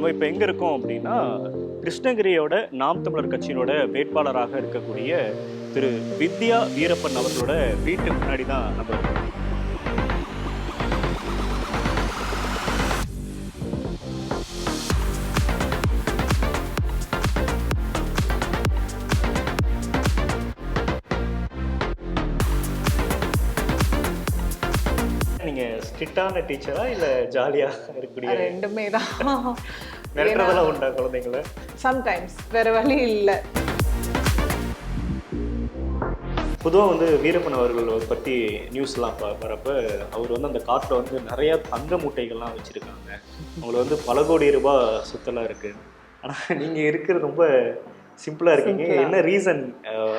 நம்ம இப்போ எங்கே இருக்கோம் அப்படின்னா கிருஷ்ணகிரியோட நாம் தமிழர் கட்சியினோட வேட்பாளராக இருக்கக்கூடிய திரு வித்யா வீரப்பன் அவர்களோட வீட்டு முன்னாடி தான் நம்ம இருக்கோம். நீங்க ஸ்ட்ரிக்டான டீச்சரா இல்ல ஜாலியா இருக்கக்கூடிய ரெண்டுமே தான். மிரட்டுறதெல்லாம் உண்டா குழந்தைங்கள? சம்டைம்ஸ் வேற வழி இல்லை. பொதுவாக வந்து வீரப்பன் அவர்கள் பற்றி நியூஸ்லாம் வரப்ப அவர் வந்து அந்த காட்டில் வந்து நிறைய தங்க மூட்டைகள்லாம் வச்சுருக்காங்க. அவங்களுக்கு வந்து பல கோடி ரூபாய் சொத்தெல்லாம் இருக்கு. ஆனால் நீங்கள் இருக்கிறது ரொம்ப சிம்பிளாக இருக்கீங்க. என்ன ரீசன்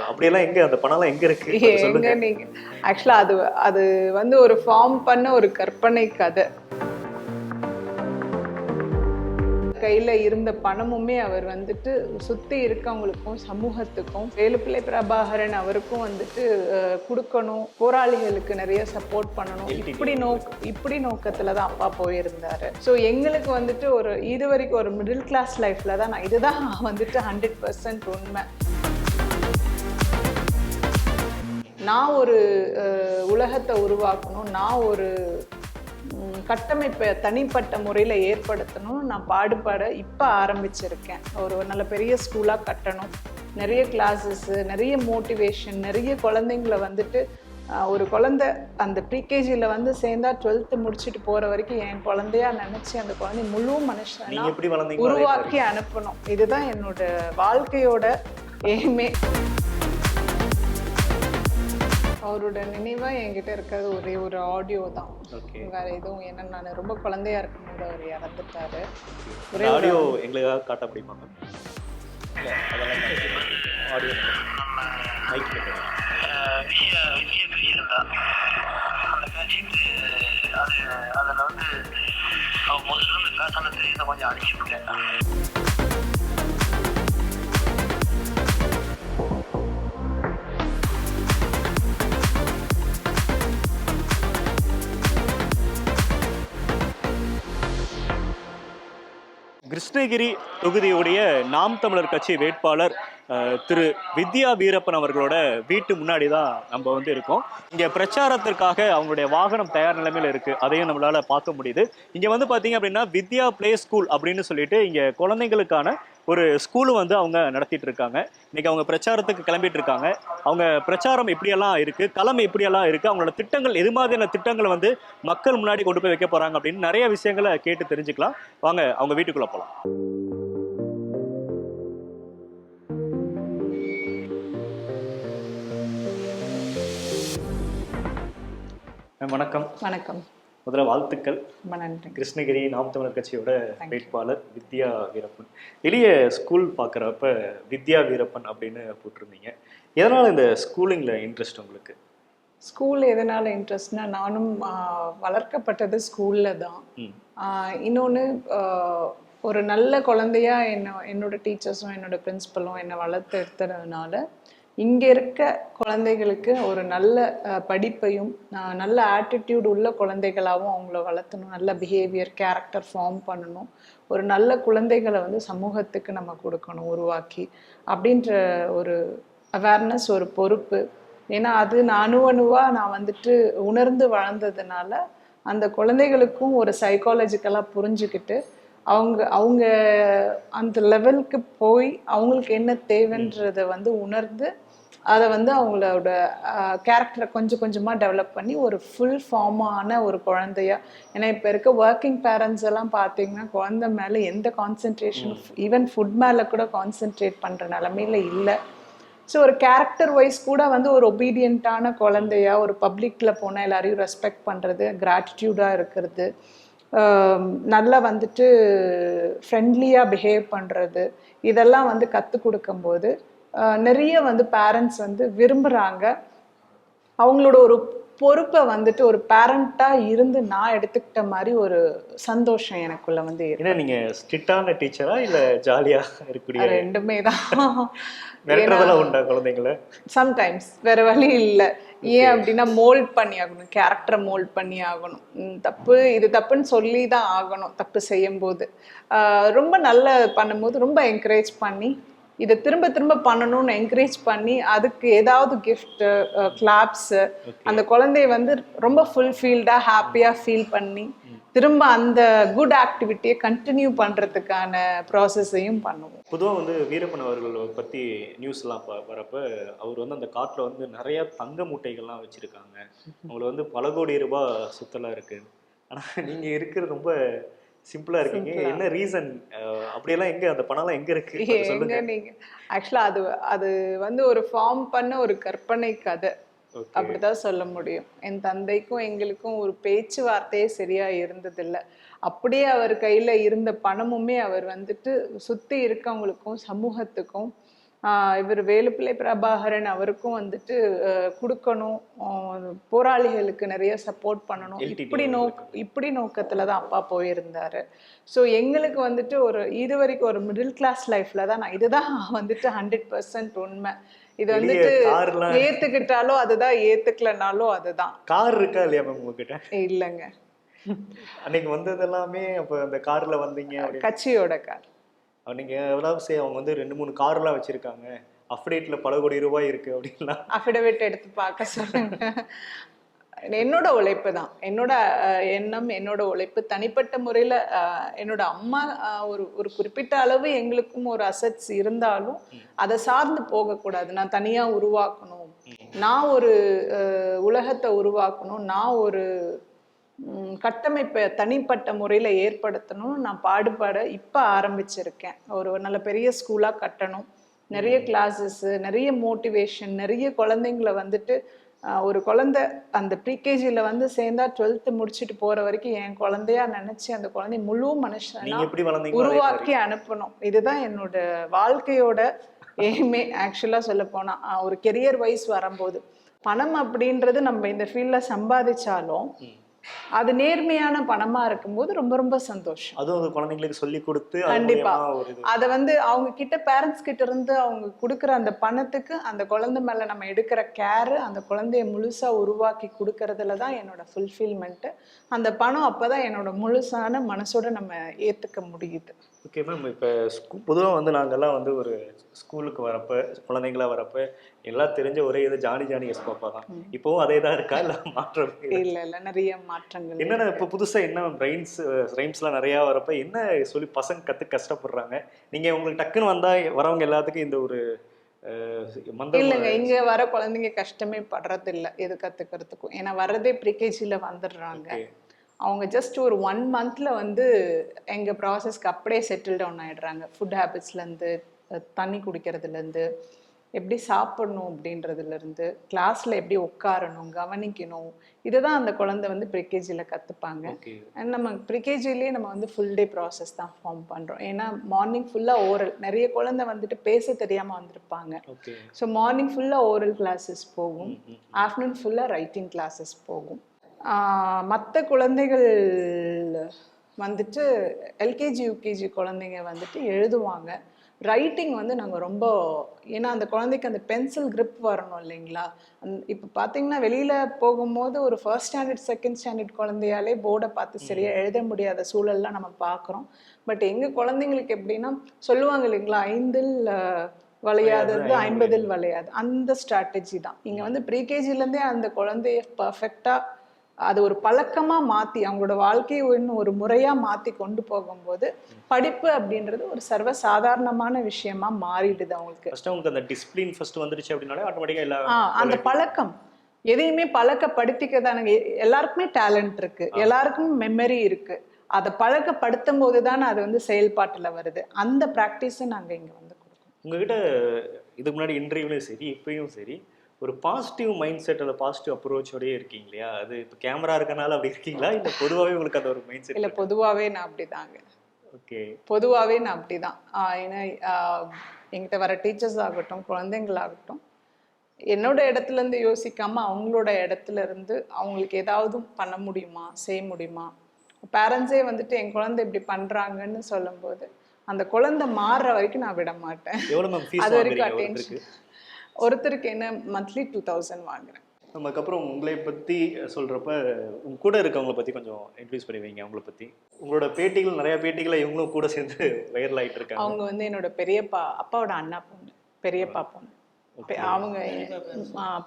அப்படியெல்லாம் எங்கே அந்த பணம்லாம் எங்கே இருக்கு? எங்க சொல்லுங்க. நீங்க? ஆக்சுவலா அது அது வந்து ஒரு ஃபார்ம் பண்ண ஒரு கற்பனை கதை. கையில இருந்த பணமுமே அவர் வந்துட்டு சுத்தி இருக்கவங்களுக்கும் சமூகத்துக்கும் வேலுப்பிள்ளை பிரபாகரன் அவருக்கும் வந்துட்டு கொடுக்கணும். போராளிகளுக்கு நிறைய சப்போர்ட் பண்ணணும். இப்படி நோக் இப்படி நோக்கத்துல தான் அப்பா போயிருந்தாரு. ஸோ எங்களுக்கு வந்துட்டு ஒரு இது வரைக்கும் ஒரு மிடில் கிளாஸ் லைஃப்ல தான் நான் இதுதான் வந்துட்டு ஹண்ட்ரட் பர்சன்ட் உண்மை. நான் ஒரு உலகத்தை உருவாக்கணும். நான் ஒரு கட்டமைப்பை தனிப்பட்ட முறையில் ஏற்படுத்தணும் நான் பாடுபட இப்போ ஆரம்பிச்சிருக்கேன். ஒரு நல்ல பெரிய ஸ்கூலாக கட்டணும். நிறைய கிளாஸஸ்ஸு நிறைய மோட்டிவேஷன் நிறைய குழந்தைங்கள வந்துட்டு ஒரு குழந்தை அந்த ப்ரீகேஜியில் வந்து சேர்ந்தா டுவெல்த்து முடிச்சுட்டு போகிற வரைக்கும் என் குழந்தையா நினச்சி அந்த குழந்தை முழு மனுஷனா உருவாக்கி அனுப்பணும். இதுதான் என்னோட வாழ்க்கையோட ஏமே அவரோட நினைவா என்கிட்ட இருக்கிறது ஒரே ஒரு ஆடியோ தான். ஓகே வேற எதுவும் ஏன்னா நான் ரொம்ப குழந்தையா இருக்கும்போது அவர் இறந்துட்டாரு. ஒரே ஆடியோ எங்களுக்காக காட்ட முடியுமா ஆடியோ அதில் வந்து அவன் முதல்ல இருந்து பேசினது இதை கொஞ்சம் அடிச்சுட்டேன் கிருஷ்ணகிரி தொகுதியுடைய நாம் தமிழர் கட்சி வேட்பாளர் திரு வித்யா வீரப்பன் அவர்களோட வீட்டு முன்னாடி தான் நம்ம வந்து இருக்கோம். இங்கே பிரச்சாரத்திற்காக அவங்களுடைய வாகனம் தயார் நிலைமையில் இருக்கு. அதையும் நம்மளால் பார்க்க முடியுது. இங்கே வந்து பார்த்தீங்க அப்படின்னா வித்யா பிளே ஸ்கூல் அப்படின்னு சொல்லிட்டு இங்கே குழந்தைங்களுக்கான ஒரு ஸ்கூலும் வந்து அவங்க நடத்திட்டு இருக்காங்க இன்னைக்கு அவங்க பிரச்சாரத்துக்கு கிளம்பிட்டு இருக்காங்க அவங்க பிரச்சாரம் எப்படியெல்லாம் இருக்கு களம் எப்படியெல்லாம் இருக்கு அவங்களோட திட்டங்கள் எது மாதிரியான திட்டங்களை வந்து மக்கள் முன்னாடி கொண்டு போய் வைக்க போறாங்க அப்படின்னு நிறைய விஷயங்களை கேட்டு தெரிஞ்சுக்கலாம். வாங்க அவங்க வீட்டுக்குள்ள போலாம். வணக்கம். வணக்கம். முதல்ல வாழ்த்துக்கள். கிருஷ்ணகிரி நாம் தமிழர் கட்சியோட வேட்பாளர் வித்யா வீரப்பன். எளிய ஸ்கூல் பார்க்குறப்ப வித்யா வீரப்பன் அப்படின்னு போட்டிருந்தீங்க. எதனால் இந்த ஸ்கூலிங்கில் இன்ட்ரெஸ்ட் உங்களுக்கு? ஸ்கூல் எதனால இன்ட்ரெஸ்ட்னா நானும் வளர்க்கப்பட்டது ஸ்கூல்ல தான். இன்னொன்று ஒரு நல்ல குழந்தையா என்ன என்னோட டீச்சர்ஸும் என்னோட பிரின்சிபலும் என்னை வளர்த்து எடுத்ததுனால இங்கே இருக்க குழந்தைகளுக்கு ஒரு நல்ல படிப்பையும் நல்ல ஆட்டிடியூட் உள்ள குழந்தைகளாகவும் அவங்கள வளர்த்தணும். நல்ல பிஹேவியர் கேரக்டர் ஃபார்ம் பண்ணணும். ஒரு நல்ல குழந்தைகளை வந்து சமூகத்துக்கு நம்ம கொடுக்கணும் உருவாக்கி. அப்படின்ற ஒரு அவேர்னஸ் ஒரு பொறுப்பு. ஏன்னா அது நான் அணு அணுவாக நான் வந்துட்டு உணர்ந்து வளர்ந்ததுனால அந்த குழந்தைகளுக்கும் ஒரு சைக்காலஜிக்கலாக புரிஞ்சுக்கிட்டு அவங்க அவங்க அந்த லெவலுக்கு போய் அவங்களுக்கு என்ன தேவைன்றதை வந்து உணர்ந்து அதை வந்து அவங்களோட கேரக்டரை கொஞ்சம் கொஞ்சமாக டெவலப் பண்ணி ஒரு ஃபுல் ஃபார்மான ஒரு குழந்தையா ஏன்னா இப்போ இருக்க ஒர்க்கிங் பேரண்ட்ஸ் எல்லாம் பார்த்தீங்கன்னா குழந்தை மேலே எந்த கான்சென்ட்ரேஷன் ஈவன் ஃபுட் மேலே கூட கான்சென்ட்ரேட் பண்ணுற நிலமையில இல்லை. ஸோ ஒரு கேரக்டர் வைஸ் கூட வந்து ஒரு ஒபீடியண்ட்டான குழந்தையா ஒரு பப்ளிக்கில் போனால் எல்லாரையும் ரெஸ்பெக்ட் பண்ணுறது கிராட்டிடியூடாக இருக்கிறது நல்லா வந்துட்டு ஃப்ரெண்ட்லியாக பிஹேவ் பண்ணுறது இதெல்லாம் வந்து கற்றுக் கொடுக்கும்போது நிறைய வந்து பேரண்ட்ஸ் வந்து விரும்புகிறாங்க அவங்களோட ஒரு பொறுப்பை வந்துட்டு ஒரு பேரண்டா இருந்து நான் எடுத்துக்கிட்ட மாதிரி ஒரு சந்தோஷம் எனக்குள்ள வந்து ஏன்னா நீங்க ஸ்ட்ரிக்டான டீச்சரா இல்ல ஜாலியா இருக்கக்கூடிய ரெண்டுமே தான். மிரட்டுறதெல்லாம் உண்டா குழந்தைங்கள? சம்டைம்ஸ் வேற வழி இல்லை. ஏன் அப்படின்னா மோல்ட் பண்ணி ஆகணும் கேரக்டரை மோல்ட் பண்ணி ஆகணும். தப்பு இது தப்புன்னு சொல்லி தான் ஆகணும் தப்பு செய்யும்போது. ரொம்ப நல்ல பண்ணும்போது ரொம்ப என்கரேஜ் பண்ணி இதை திரும்ப திரும்ப பண்ணணும்னு என்கரேஜ் பண்ணி அதுக்கு ஏதாவது கிஃப்ட் கிளாப்ஸ் அந்த குழந்தைய வந்து ரொம்ப ஃபுல்ஃபீல்டாக ஹாப்பியாக ஃபீல் பண்ணி திரும்ப அந்த குட் ஆக்டிவிட்டியை கண்டினியூ பண்ணுறதுக்கான ப்ராசஸையும் பண்ணுவோம். பொதுவா வந்து வீரப்பன் அவர்கள் பத்தி நியூஸ்லாம் வரப்ப அவர் வந்து அந்த காட்டுல வந்து நிறைய தங்க மூட்டைகள்லாம் வச்சிருக்காங்க. அவங்களுக்கு வந்து பல கோடி ரூபாய் சொத்தெல்லாம் இருக்கு. ஆனா நீங்க இருக்கிறது ரொம்ப சிம்பிளா இருக்கீங்க. என்ன ரீசன் அப்படியெல்லாம் எங்க? அந்த பணம்லாம் எங்க இருக்கு? சொல்லுங்க. நீங்க? ஆக்சுவலா அது அது வந்து ஒரு ஃபார்ம் பண்ண ஒரு கற்பனை கதை. அப்படிதான் சொல்ல முடியும். என் தந்தைக்கும் எங்களுக்கும் ஒரு பேச்சுவார்த்தையே சரியா இருந்ததில்ல. அப்படியே அவர் கையில இருந்த பணமுமே அவர் வந்துட்டு சுத்தி இருக்கவங்களுக்கும் சமூகத்துக்கும் இவர் வேலுப்பிள்ளை பிரபாகரன் அவருக்கும் வந்துட்டு கொடுக்கணும். போராளிகளுக்கு நிறைய சப்போர்ட் பண்ணணும். இப்படி நோக் இப்படி நோக்கத்துல தான் அப்பா போயிருந்தாரு. ஸோ எங்களுக்கு வந்துட்டு ஒரு இது வரைக்கும் ஒரு மிடில் கிளாஸ் லைஃப்ல தான் நான் இதுதான் வந்துட்டு ஹண்ட்ரட் பர்சன்ட் உண்மை. இது வந்துட்டு ஏத்துக்கிட்டாலும் அதுதான் ஏத்துக்கலனாலும் அதுதான் கார் இருக்கா இல்லையா மேம் உங்ககிட்ட? இல்லைங்க. அன்னைக்கு வந்தது எல்லாமே அப்ப அந்த கார்ல வந்தீங்க கட்சியோட கார். அப்ப நீங்க எவ்வளவு சரி அவங்க வந்து ரெண்டு மூணு கார்லாம் வச்சிருக்காங்க. அப்டேட்ல பல கோடி ரூபாய் இருக்கு அப்படின்லாம் அஃபிடவிட் எடுத்து பார்க்க சொல்லுங்க. என்னோட உழைப்பு தான் என்னோட எண்ணம் என்னோட உழைப்பு. தனிப்பட்ட முறையில் என்னோட அம்மா ஒரு ஒரு குறிப்பிட்ட அளவு எங்களுக்கும் ஒரு அசட்ஸ் இருந்தாலும் அதை சார்ந்து போகக்கூடாது. நான் தனியாக உருவாக்கணும். நான் ஒரு உலகத்தை உருவாக்கணும். நான் ஒரு கட்டமைப்பை தனிப்பட்ட முறையில் ஏற்படுத்தணும்னு நான் பாடுபாட இப்போ ஆரம்பிச்சிருக்கேன். ஒரு நல்ல பெரிய ஸ்கூலாக கட்டணும். நிறைய கிளாஸஸ் நிறைய மோட்டிவேஷன் நிறைய குழந்தைங்களை வந்துட்டு ஒரு குழந்தை அந்த ப்ரீகேஜியில் வந்து சேர்ந்தா டுவெல்த்து முடிச்சுட்டு போகிற வரைக்கும் என் குழந்தையா நினச்சி அந்த குழந்தை முழு மனுஷனா நீங்க எப்படி வளர்ந்தீங்களோ அதே மாதிரி. உருவாக்கி அனுப்பணும். இதுதான் என்னோட வாழ்க்கையோட எய்மே ஆக்சுவலாக சொல்ல போனா ஆஹ், ஒரு கெரியர் வைஸ் வரும்போது. பணம் அப்படின்றது நம்ம இந்த ஃபீல்டில் சம்பாதிச்சாலும் அது நேர்மையான பணமா இருக்கும்போது ரொம்ப ரொம்ப சந்தோஷம். அதுவும் குழந்தைங்களுக்கு சொல்லி கொடுத்து கண்டிப்பா. அதை வந்து அவங்க கிட்ட பேரண்ட்ஸ் கிட்ட இருந்து அவங்க கொடுக்குற அந்த பணத்துக்கு அந்த குழந்தை மேல நம்ம எடுக்கிற கேர் அந்த குழந்தைய முழுசா உருவாக்கி கொடுக்கறதுல தான் என்னோட ஃபுல்ஃபில்மெண்ட் அந்த பணம் அப்பதான் என்னோட முழுசான மனசோட நம்ம ஏத்துக்க முடியுது. ஓகே மேம் இப்போ ஸ்கூ பொதுவாக வந்து நாங்கெல்லாம் வந்து ஒரு ஸ்கூலுக்கு வரப்ப குழந்தைங்களா வரப்ப எல்லாம் தெரிஞ்ச ஒரே இது ஜானி ஜானி எஸ் பாப்பா தான். இப்போவும் அதே தான் இருக்கா? இல்லை மாற்றம்? இல்ல? இல்ல நிறைய மாற்றங்கள் என்னென்ன இப்போ புதுசாக என்ன ரைம்ஸ் ரைம்ஸ்லாம் நிறையா வரப்ப என்ன சொல்லி பசங்க கற்று கஷ்டப்படுறாங்க? நீங்கள் உங்களுக்கு டக்குன்னு வந்தால் வரவங்க எல்லாத்துக்கும் இந்த ஒரு இல்லைங்க. இங்க வர குழந்தைங்க கஷ்டமே படுறது இல்ல எது கத்துக்கிறதுக்கும். ஏன்னா வர்றதே ப்ரிகேஜில வந்துடுறாங்க. அவங்க ஜஸ்ட் ஒரு ஒன் மந்த்ல வந்து எங்க ப்ராசஸ்க்கு அப்படியே செட்டில் டவுன் ஆயிடுறாங்க. ஃபுட் ஹேபிட்ஸ்லேருந்து தண்ணி குடிக்கிறதுலேருந்து எப்படி சாப்பிடணும் அப்படின்றதுல இருந்து கிளாஸ்ல எப்படி உட்காரணும் கவனிக்கணும் இதுதான் அந்த குழந்தை வந்து ப்ரிகேஜியில் கத்துப்பாங்க. ஓகே அண்ட் நம்ம ப்ரிகேஜிலேயே நம்ம வந்து ஃபுல் டே ப்ராசஸ் தான் ஃபார்ம் பண்றோம். ஏன்னா மார்னிங் ஃபுல்லாக ஓரல் நிறைய குழந்தை வந்துட்டு பேச தெரியாம வந்திருப்பாங்க. ஸோ மார்னிங் ஃபுல்லாக ஓரல் கிளாஸஸ் போகும். ஆஃப்டர்நூன் ஃபுல்லாக ரைட்டிங் கிளாஸஸ் போகும். மற்ற குழந்தைகள் வந்துட்டு எல்கேஜி யூகேஜி குழந்தைங்க வந்துட்டு எழுதுவாங்க. ரைட்டிங் வந்து நாங்கள் ரொம்ப ஏன்னா அந்த குழந்தைக்கு அந்த பென்சில் grip வரணும் இல்லைங்களா? அந் இப்போ பார்த்தீங்கன்னா வெளியில் போகும்போது ஒரு ஃபர்ஸ்ட் ஸ்டாண்டர்ட் செகண்ட் ஸ்டாண்டர்ட் குழந்தையாலே போர்டை பார்த்து சரியாக எழுத முடியாத சூழல்லாம் நம்ம பார்க்குறோம் பட் எங்கள் குழந்தைங்களுக்கு எப்படின்னா சொல்லுவாங்க இல்லைங்களா ஐந்தில் வளையாதது ஐம்பதில் வளையாது. அந்த ஸ்ட்ராட்டஜி தான். இங்கே வந்து ப்ரீகேஜிலேருந்தே அந்த குழந்தைய பர்ஃபெக்டாக அது ஒரு பழக்கமா மாத்தி அவங்களோட வாழ்க்கையை இன்னும் ஒரு முறையா மாத்தி கொண்டு போகும்போது படிப்பு அப்படின்றது ஒரு சர்வ சாதாரணமான விஷயமா மாறிடுது அவங்களுக்கு. ஃபர்ஸ்ட் உங்களுக்கு அந்த டிசிப்ளின் ஃபர்ஸ்ட் வந்துருச்சு அப்படின்னாலே ஆட்டோமேட்டிக்காக எல்லா ஆ அந்த பழக்கம். எதையுமே பழக்கப்படுத்திக்க தானே எல்லாருக்குமே டேலண்ட் இருக்கு. எல்லாருக்கும் மெமரி இருக்கு. அதை பழக்கப்படுத்தும் போது தானே அது வந்து செயல்பாட்டுல வருது. அந்த ப்ராக்டிஸை நாங்க இங்க வந்து கொடுக்கோம் உங்ககிட்ட இதுக்கு முன்னாடி இன்டர்வியூலையும் சரி இப்பயும் சரி ஒரு பாசிட்டிவ் மைண்ட் செட் அந்த பாசிட்டிவ் அப்ரோச்சோடயே இருக்கீங்க இல்லையா? அது இப்போ கேமரா இருக்கனால அப்படி இருக்கீங்களா? இல்லை பொதுவாகவே உங்களுக்கு அந்த ஒரு மைண்ட் இல்ல செட் பொதுவாவே நான் அப்படிதாங்க. ஓகே. பொதுவாகவே நான் அப்படிதான். ஏன்னா ஆஹ் என்கிட்ட வர டீச்சர்ஸ் ஆகட்டும் குழந்தைங்களாகட்டும் என்னோட இடத்துல இருந்து யோசிக்காம அவங்களோட இடத்துல இருந்து அவங்களுக்கு ஏதாவது பண்ண முடியுமா? செய்ய முடியுமா? பேரண்ட்ஸே வந்துட்டு என் குழந்தை இப்படி பண்றாங்கன்னு சொல்லும்போது அந்த குழந்தை மாறுற வரைக்கும் நான் விட மாட்டேன். அது வரைக்கும் attention. ஒருத்தருக்கு என்ன மந்த்லி டூ தௌசண்ட் வாங்குறேன். நமக்கப்புறம் உங்களை பற்றி சொல்கிறப்ப உங்க கூட இருக்கவங்கள பற்றி கொஞ்சம் இன்ட்ரடியூஸ் பண்ணி வைங்க அவங்கள பற்றி உங்களோட பேட்டிகள் நிறைய பேட்டிகளை இவங்களும் கூட சேர்ந்து வைரல் ஆயிட்டு இருக்காங்க. அவங்க வந்து என்னோட பெரியப்பா அப்பாவோட அண்ணா பொண்ணு பெரியப்பா பொண்ணு. அவங்க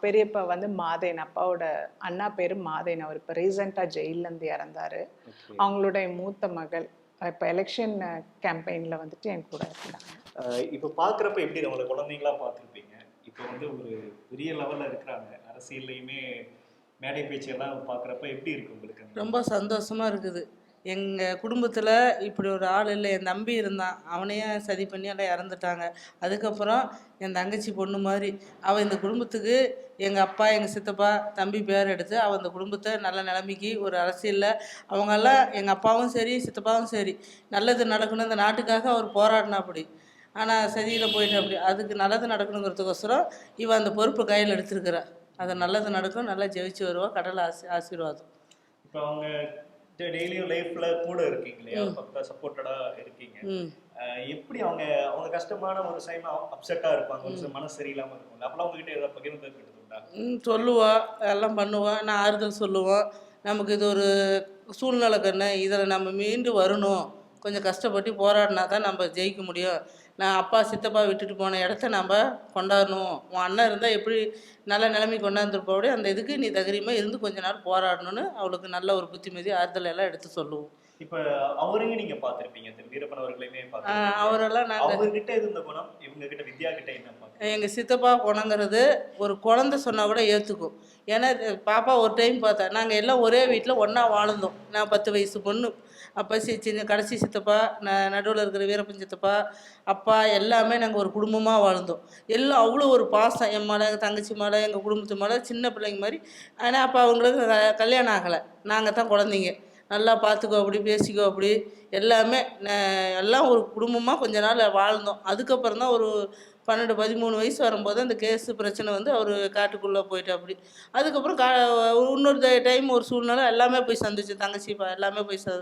பெரியப்பா வந்து மாதேன் அப்பாவோட அண்ணா பேரு மாதேன். அவர் இப்போ ரீசெண்டாக ஜெயிலேருந்து இறந்தாரு. அவங்களுடைய மூத்த மகள் இப்போ எலெக்ஷன் கேம்பெயினில் வந்துட்டு என் கூட இருக்கிறாங்க இப்போ பார்க்குறப்ப எப்படி நம்மளை குழந்தைங்களா பார்த்துருப்பீங்க? இப்போ வந்து ஒரு பெரிய லெவலில் இருக்கிறாங்க. அரசியல்லையுமே மேடை பேச்செல்லாம் பார்க்குறப்ப எப்படி இருக்கு உங்களுக்கு ரொம்ப சந்தோஷமா இருக்குது. எங்கள் குடும்பத்தில் இப்படி ஒரு ஆள் இல்லை. என் தம்பி இருந்தான். அவனையே சதி பண்ணி எல்லாம் இறந்துட்டாங்க. அதுக்கப்புறம் என் தங்கச்சி பொண்ணு மாதிரி. அவள் இந்த குடும்பத்துக்கு எங்கள் அப்பா எங்கள் சித்தப்பா தம்பி பேர் எடுத்து அவள் இந்த குடும்பத்தை நல்ல நிலைமைக்கு ஒரு அரசியலில் அவங்கெல்லாம் எங்கள் அப்பாவும் சரி சித்தப்பாவும் சரி. நல்லது நடக்கணும். இந்த நாட்டுக்காக அவர் போராடினா அப்படி ஆனால் சதியில் போயிட்டு அப்படி அதுக்கு நல்லது நடக்கணுங்கிறதுக்கோசரம் இவன் அந்த பொறுப்பை கையில் எடுத்திருக்கிறா. அது நல்லது நடக்கும் நல்லா ஜெயிச்சு வருவா கடல் ஆசி ஆசீர்வாதம். இப்போ அவங்க டெய்லியும் லைஃப்ல கூட இருக்கீங்க இல்லையா பக்கா சப்போர்ட்டடா இருக்கீங்க. எப்படி அவங்க அவங்க கஷ்டமான ஒரு சைன் அப்செட்டா இருப்பாங்க ஒரு மனசு சரியில்லாம இருக்கும் அப்பெல்லாம் உங்ககிட்ட ஏதாவது பகிர்ந்து ம், சொல்லுவா எல்லாம் பண்ணுவா நான் ஆறுதல் சொல்லுவோம் நமக்கு இது ஒரு சூழ்நிலை கண்ணு இதில் நம்ம மீண்டு வரணும். கொஞ்சம் கஷ்டப்பட்டு போராடினா தான் நம்ம ஜெயிக்க முடியும். நான் அப்பா சித்தப்பா விட்டுட்டு போன இடத்த நம்ம கொண்டாடணும். உன் அண்ணன் இருந்தால் எப்படி நல்ல நிலைமை கொண்டாந்துருப்போட அந்த இதுக்கு நீ தைரியமாக இருந்து கொஞ்ச நேரம் போராடணும்னு அவளுக்கு நல்ல ஒரு புத்திமதி ஆறுதல் எல்லாம் எடுத்து சொல்லுவோம். இப்ப அவரையும் நீங்க பார்த்திருப்பீங்க திரு வீரப்பன் அவர்களையுமே அவரெல்லாம் நாங்கள் அவங்க கிட்ட இருந்த குணம் இவங்க கிட்ட வித்யா கிட்ட என்ன எங்கள் சித்தப்பா குணங்கிறது ஒரு குழந்த சொன்னால் கூட ஏற்றுக்கும் ஏன்னா பாப்பா ஒரு டைம் பார்த்தா நாங்கள் எல்லாம் ஒரே வீட்டில் ஒன்றா வாழ்ந்தோம். நான் பத்து வயசு பொண்ணு. அப்போ சி சின்ன கடைசி சித்தப்பா ந நடுவில் இருக்கிற வீரப்பன் சித்தப்பா அப்பா எல்லாமே நாங்கள் ஒரு குடும்பமாக வாழ்ந்தோம். எல்லாம் அவ்வளோ ஒரு பாசம். என் மேலே எங்கள் தங்கச்சி மேலே எங்கள் குடும்பத்து மேலே சின்ன பிள்ளைங்க மாதிரி. ஆனால் அப்போ அவங்களுக்கு க- கல்யாணம் ஆகலை. நாங்கள் தான் குழந்தைங்க. நல்லா பார்த்துக்கோ அப்படி பேசிக்கோ அப்படி. எல்லாமே எல்லாம் ஒரு குடும்பமாக கொஞ்ச நாள் வாழ்ந்தோம். அதுக்கப்புறம் தான் ஒரு பன்னெண்டு பதிமூணு வயசு வரும்போது அந்த கேஸு பிரச்சனை வந்து அவர் காட்டுக்குள்ளே போயிட்டு அப்படி. அதுக்கப்புறம் கா இன்னொரு டைம் ஒரு சூழ்நிலை எல்லாமே போய் சந்திச்சு தங்கச்சி எல்லாமே போய் ச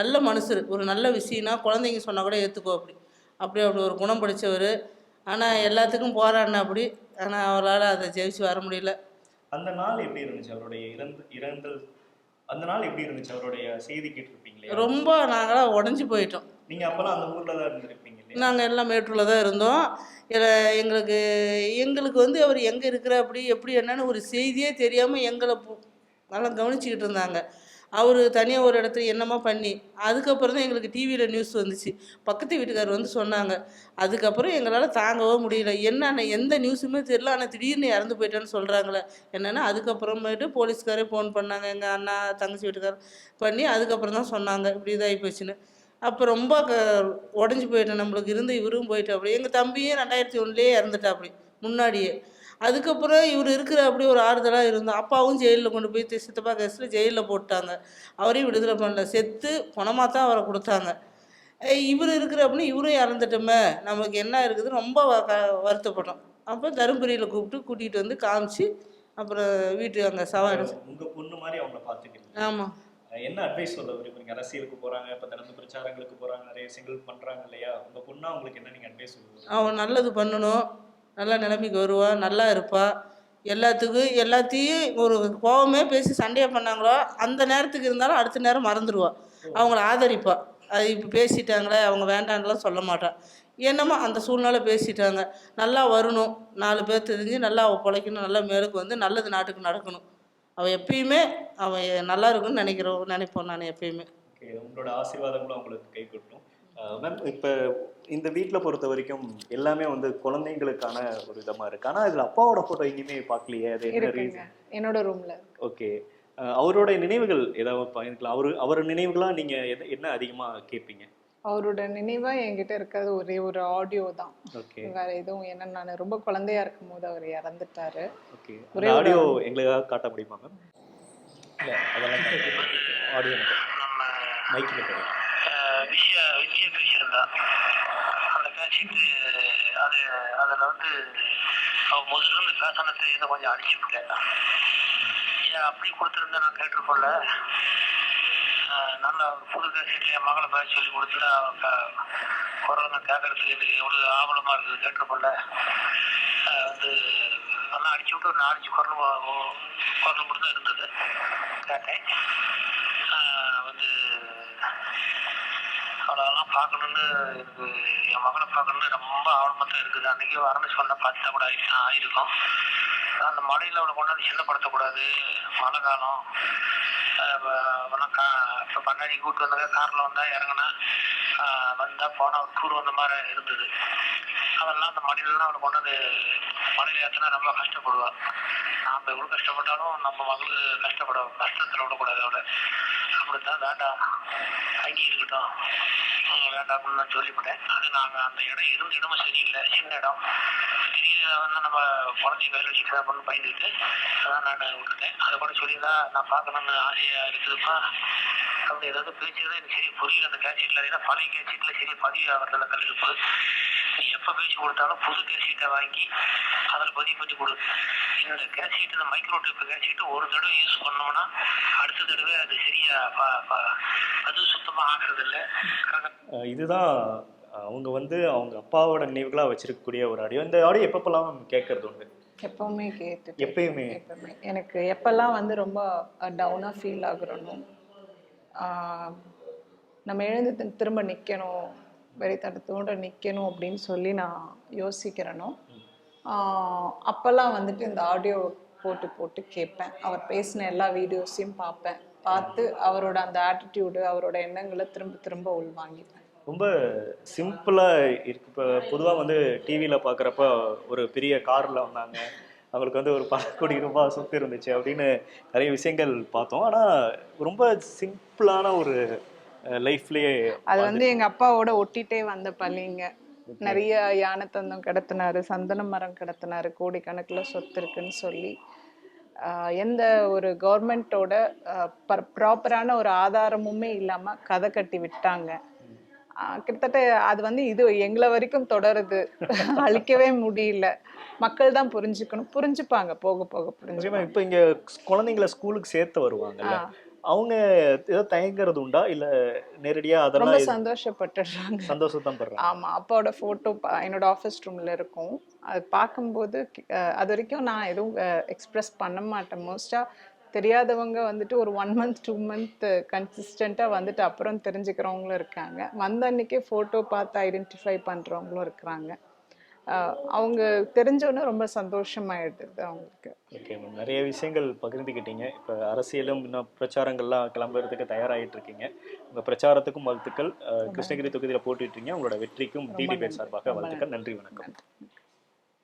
நல்ல மனுஷர். ஒரு நல்ல விஷயம்னா குழந்தைங்க சொன்னால் கூட ஏற்றுக்கோ அப்படி. அப்படி அப்படி ஒரு குணம் படித்தவர் ஆனால் எல்லாத்துக்கும் போராடினா அப்படி. ஆனால் அவரால் அதை ஜெயிச்சு வர முடியல. அந்த நாள் எப்படி இருந்துச்சு? அவருடைய இறந்து இறந்தல் அந்த நாள் எப்படி இருந்துச்சு? அவருடைய செய்தி கேட்டிருப்பீங்களே? ரொம்ப நாங்களாம் உடஞ்சி போயிட்டோம். நீங்க அப்பெல்லாம் அந்த ஊர்ல தான் இருந்திருப்பீங்க. நாங்கள் எல்லாம் மேட்டூரில் தான் இருந்தோம். இதில் எங்களுக்கு எங்களுக்கு வந்து அவர் எங்கே இருக்கிற அப்படி எப்படி என்னன்னு ஒரு செய்தியே தெரியாமல் எங்களை நல்லா கவனிச்சிக்கிட்டு இருந்தாங்க. அவர் தனியாக ஒரு இடத்துல என்னமோ பண்ணி அதுக்கப்புறம் தான் எங்களுக்கு டிவியில் நியூஸ் வந்துச்சு. பக்கத்து வீட்டுக்காரர் வந்து சொன்னாங்க அதுக்கப்புறம் எங்களால் தாங்கவே முடியல. என்னென்ன எந்த நியூஸுமே தெரியல. ஆனால் திடீர்னு இறந்து போயிட்டேன்னு சொல்கிறாங்களே என்னென்னா அதுக்கப்புறமேட்டு போலீஸ்காரே ஃபோன் பண்ணாங்க. எங்கள் அண்ணா தங்கச்சி வீட்டுக்காரர் பண்ணி அதுக்கப்புறம் தான் சொன்னாங்க இப்படி இதாகி போச்சுன்னு. அப்போ ரொம்ப க உடஞ்சி போயிட்டேன். நம்மளுக்கு இருந்து இவரும் போயிட்டு அப்படி எங்கள் தம்பியும் ரெண்டாயிரத்தி ஒன்றுலேயே இறந்துட்டா அப்படி முன்னாடியே. அதுக்கப்புறம் இவர் இருக்கிற அப்படி ஒரு ஆறுதலாக இருந்தோம் அப்பாவும் ஜெயிலில் கொண்டு போய் சித்தப்பா கேஸில் ஜெயிலில் போட்டாங்க. அவரையும் விடுதலை பண்ணல. செத்து பணமாக தான் அவரை கொடுத்தாங்க. இவர் இருக்கிற அப்படின்னு இவரும் இறந்துட்டோமே. நமக்கு என்ன இருக்குது? ரொம்ப வருத்தப்பட்டோம். அப்போ தருமபுரியில் கூப்பிட்டு கூட்டிகிட்டு வந்து காமிச்சு அப்புறம் வீட்டுக்கு அங்கே பாத்துக்கிறீங்க ஆமாம் என்ன அட்வைஸ் சொல்ல விரும்புறீங்க? அரசியலுக்கு போறாங்க இப்ப திறந்து பிரச்சாரங்களுக்கு போறாங்க நிறைய சிங்கிள் பண்றாங்க இல்லையா? உங்க பொண்ணா உங்களுக்கு என்ன நீங்க அட்வைஸ் சொல்லுவீங்க? அவன் நல்லது பண்ணணும். நல்ல நிலைமைக்கு வருவா நல்லா இருப்பா. எல்லாத்துக்கும் எல்லாத்தையும் ஒரு கோவமே பேசி சண்டையை பண்ணாங்களோ அந்த நேரத்துக்கு இருந்தாலும் அடுத்த நேரம் மறந்துடுவா அவங்கள ஆதரிப்பா. அது இப்போ பேசிட்டாங்களே அவங்க வேண்டான்லாம் சொல்ல மாட்டான் என்னமோ அந்த சூழ்நிலை பேசிட்டாங்க. நல்லா வரணும். நாலு பேர் தெரிஞ்சு நல்லா அவள் பிழைக்கணும் நல்லா மேலுக்கு வந்து நல்லது நாட்டுக்கு நடக்கணும். அவள் எப்பயுமே அவள் நல்லா இருக்குன்னு நினைக்கிறோம் நினைப்போம் நான் எப்பயுமே. உங்களோட ஆசீர்வாதங்களும் உங்களுக்கு கை கொட்டும் மேம் இப்போ இந்த வீட்டில் பொறுத்த வரைக்கும் எல்லாமே வந்து குழந்தைங்களுக்கான ஒரு விதமா இருக்கு. ஆனா இதுல அப்பாவோட போட்டோ எங்கேயுமே பார்க்கலையே? அது என்ன ரீசன் என்னோட ரூம்ல ஓகே அவரோட நினைவுகள் ஏதாவது பயணிக்கலாம் அவரு அவர் நினைவுகளா நீங்க எத- என்ன அதிகமா கேட்பீங்க அவரோட நினைவா என்கிட்ட இருக்கிறது ஒரே ஒரு ஆடியோ தான். ஓகே வேற எதுவும் ஏன்னா நான் ரொம்ப குழந்தையா இருக்கும் போது அவர் இறந்துட்டாரு. ஓகே ஒரே ஆடியோ எங்களுக்காக காட்ட முடியுமா மேம் இல்ல அதெல்லாம் ஆடியோ நம்ம மைக்கில் விஷய விஷயம் பேசியிருந்தா. அந்த பேசிட்டு அது அதில் வந்து அவன் முதல்ல இருந்து பேசனத்தை இதை கொஞ்சம் அடிச்சு விட்டேன் ஏன் அப்படி கொடுத்துருந்தா நான் கேட்டிருப்போம்ல நல்ல ஒரு புது என் மகளை பயிற்சி சொல்லி கொடுத்துட்டு அவங்க கொரோனா கேட்கறதுக்கு எனக்கு எவ்வளோ ஆவலமாக இருக்குது கேட்டிருப்போம்ல வந்து நல்லா அடிச்சு விட்டு ஒரு நாலஞ்சு குரல் குரல் மட்டும் தான் இருந்தது. கேட்டேன். வந்து அவளெல்லாம் பார்க்கணுன்னு எனக்கு என் மகளை பார்க்கணுன்னு ரொம்ப ஆவலமாக தான் இருக்குது. அன்றைக்கி வரணும் சொன்ன பார்த்தா கூட ஆகி ஆயிருக்கும். அந்த மழையில் அவளை கொண்டாந்து சின்னப்படுத்தக்கூடாது. மழை காலம். இப்போ பண்ணாடி கூப்பிட்டு வந்தாங்க காரில் வந்தால் இறங்கினா வந்தால் போனால் ஒரு டூர் வந்த மாதிரி இருந்தது. அதெல்லாம் அந்த மழையிலலாம் அவளை கொண்டாந்து மழையில் ஏற்றினா ரொம்ப கஷ்டப்படுவாள் நாம் எவ்வளோ கஷ்டப்பட்டாலும் நம்ம மகள் கஷ்டப்பட கஷ்டத்தில் விடக்கூடாது அவளை. அப்படித்தான் வேண்டாம் தங்கி இருக்கட்டும். ம், வேண்டாம்னு நான் சொல்லிவிட்டேன். அது நாங்கள் அந்த இடம் இருந்த இடமும் சரியில்லை. சின்ன இடம். வந்து நம்ம குழந்தைய கையில் வச்சுட்டு அப்படின்னு பயந்துக்கிட்டு அதான் நான் விட்டுட்டேன். அதை கூட சொல்லியிருந்தா நான் பார்க்கணும்னு ஆசையாக இருக்குதுப்பா. அப்படி ஏதாவது பேச்சுதான் எனக்கு சரி புரியல. அந்த கேசீட்டில் ஏன்னா பழைய கேசீட்டில் சரி பதிவு ஆகிறதுல கல்லிருப்பு நீ எப்போ பேச்சு கொடுத்தாலும் புது கேசீட்டை வாங்கி அதில் பதிவு பண்ணி கொடு. இந்த கேசீட் இந்த மைக்ரோ டேப் கேசீட்டு ஒரு தடவை யூஸ் பண்ணோம்னா அடுத்த தடவை அது சரியா ப- அது சுத்தமாக ஆகிறது இல்லை இதுதான் அவங்க வந்து அவங்க அப்பாவோட நினைவுகளாக வச்சிருக்கக்கூடிய ஒரு ஆடியோ. இந்த ஆடியோ எப்பப்பெல்லாம் கேட்கறது உண்டு? எப்பவுமே கேட்டு எப்பயுமே? எப்பவுமே. எனக்கு எப்பெல்லாம் வந்து ரொம்ப டவுனாக ஃபீல் ஆகுறனோ ஆஹ் நம்ம எழுந்து திரும்ப நிற்கணும் வெறித்தடத்தோடு நிற்கணும் அப்படின்னு சொல்லி நான் யோசிக்கிறேனோ அப்பெல்லாம் வந்துட்டு இந்த ஆடியோ போட்டு போட்டு கேட்பேன். அவர் பேசின எல்லா வீடியோஸையும் பார்ப்பேன். பார்த்து அவரோட அந்த ஆட்டிடியூடு அவரோட எண்ணங்களை திரும்ப திரும்ப உள்வாங்கிப்பேன். ரொம்ப சிம்பிளாக இருக்கு. இப்போ பொதுவாக வந்து டிவியில் பார்க்குறப்ப ஒரு பெரிய காரில் வந்தாங்க. அவங்களுக்கு வந்து ஒரு பல கோடி ரூபாய் சொத்து இருந்துச்சு அப்படின்னு நிறைய விஷயங்கள் பார்த்தோம். ஆனால் ரொம்ப சிம்பிளான ஒரு லைஃப்லேயே அது வந்து எங்க அப்பாவோட ஒட்டிட்டே வந்த பள்ளிங்க. நிறைய யானை தந்தம் கடத்தினாரு சந்தன மரம் கடத்தினாரு கோடிக்கணக்குல சொத்து இருக்குன்னு சொல்லி. எந்த ஒரு கவர்மெண்ட்டோட ப்ராப்பரான ஒரு ஆதாரமுமே இல்லாம கதை கட்டி விட்டாங்க. கிட்டத்தட்ட அது வந்து இது எங்களை வரைக்கும் தொடருது. அழிக்கவே முடியல. மக்கள் தான் புரிஞ்சுக்கணும். புரிஞ்சுப்பாங்க. போக போக புரிஞ்சு இப்போ இங்கே குழந்தைங்களை ஸ்கூலுக்கு சேர்த்து வருவாங்கல்ல. அவங்க ஏதோ தயங்குறது உண்டா? இல்லை நேரடியாக ரொம்ப அதெல்லாம் சந்தோஷப்பட்டுடுறாங்க. சந்தோஷத்தான் படுறாங்க. ஆமா. அப்பாவோட ஃபோட்டோ என்னோட ஆஃபீஸ் ரூம்ல இருக்கும். அது பார்க்கும்போது அது வரைக்கும் நான் எதுவும் எக்ஸ்பிரஸ் பண்ண மாட்டேன். மோஸ்டா தெரியாதவங்க வந்துட்டு ஒரு ஒன் மந்த் டூ மந்த் கன்சிஸ்டண்ட்டாக வந்துட்டு அப்புறம் தெரிஞ்சுக்கிறவங்களும் இருக்காங்க. வந்த அன்னைக்கே ஃபோட்டோ பார்த்து ஐடென்டிஃபை பண்ணுறவங்களும் இருக்கிறாங்க. அவங்க தெரிஞ்சோன்னே ரொம்ப சந்தோஷமாயிடுது அவங்களுக்கு. ஓகே மேம் நிறைய விஷயங்கள் பகிர்ந்துக்கிட்டீங்க இப்போ அரசியலும் இன்னும் பிரச்சாரங்கள்லாம் கிளம்புறதுக்கு தயாராகிட்டு இருக்கீங்க உங்கள் பிரச்சாரத்துக்கும் வாழ்த்துக்கள். கிருஷ்ணகிரி தொகுதியில் போட்டுட்டீங்க உங்களோட வெற்றிக்கும் டிடி சார்பாக வாழ்த்துக்கள். நன்றி வணக்கம்.